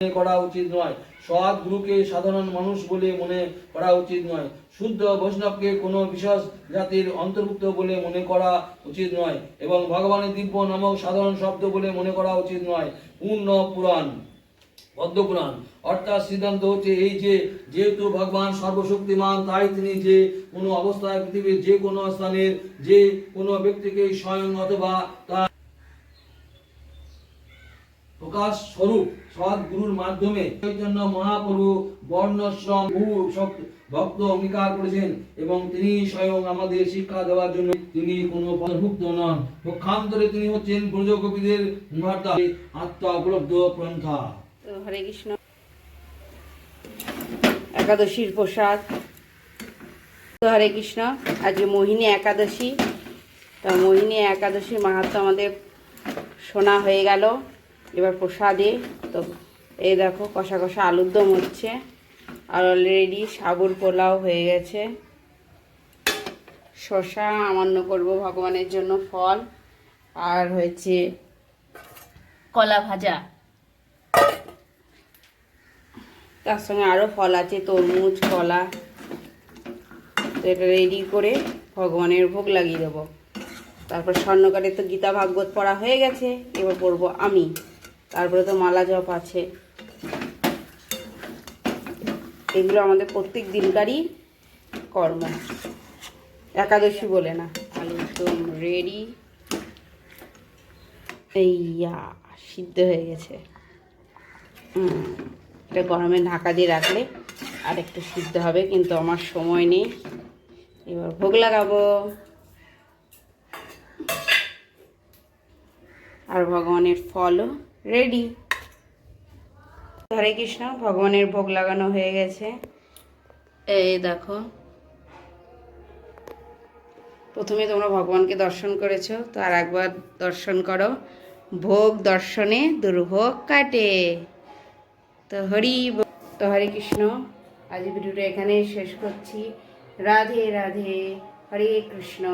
মনে করা উচিত নয়। সৎ গুরুকে সাধারণ মানুষ বলে মনে করা উচিত নয়। শুদ্ধ বৈষ্ণবকে কোনো বিশেষ জাতির অন্তর্ভুক্ত বলে মনে করা উচিত নয় এবং ভগবানের দিব্য নামক সাধারণ শব্দ বলে মনে করা উচিত নয়। পূর্ণ পুরাণ। পদ্মপুরাণ অর্থাৎ সিদ্ধান্ত হচ্ছে এই যে, যেহেতু ভগবান সর্বশক্তিমান, তাই তিনি যে কোনো অবস্থায় পৃথিবীর যে কোনো স্থানের যে কোনো ব্যক্তিকে স্বয়ং অথবা তার প্রকাশ স্বরূপ সৎ গুরুর মাধ্যমে চৈতন্য মহাপ্রভু বর্ণশ্রম বহু ভক্ত অঙ্গীকার করেছেন এবং তিনি স্বয়ং আমাদের শিক্ষা দেওয়ার জন্য তিনি কোনো পদভুক্ত নন। পক্ষান্তরে তিনি হচ্ছেন ব্রজকবিদের বার্তা আত্মা উপলব্ধ পন্থা হরে কৃষ্ণ। একাদশীর প্রসাদ। হরে কৃষ্ণ আজকে মোহিনী একাদশী। তা মোহিনী একাদশীর মাহাত্ম আমাদের শোনা হয়ে গেল। এবার প্রসাদে, তো এই দেখো কষা কষা আলুর দম হচ্ছে। আর অলরেডি সাবুর পোলাও হয়ে গেছে। শশা আমান্য করব ভগবানের জন্য ফল। আর হয়েছে কলা ভাজা। তার সঙ্গে আরও ফল আছে, তরমুজ, কলা। তো এটা রেডি করে ভগবানের ভোগ লাগিয়ে দেবো। তারপর স্বর্ণকারে তো গীতা ভাগবত পড়া হয়ে গেছে, এবার পড়ব আমি। তারপরে তো মালা জপ আছে। এগুলো আমাদের প্রত্যেক দিনকারই কর্ম। একাদশী বলে না। একদম রেডি এইয়া, সিদ্ধ হয়ে গেছে। এটা গরমে ঢাকা দিয়ে রাখলে আর একটু সিদ্ধ হবে, কিন্তু আমার সময় নেই। এবার ভোগ লাগাবো। আর ভগবানের ফলও। রেডি হরে কৃষ্ণ, ভগবানের ভোগ লাগানো হয়ে গেছে। এই দেখো। প্রথমে তোমরা ভগবানকে দর্শন করেছ, তো আর একবার দর্শন করো। ভোগ দর্শনে দুর্ভোগ কাটে। তো হরি তো হরে কৃষ্ণ, আজ ভিডিওটা এখানে শেষ করছি। রাধে রাধে, হরে কৃষ্ণ।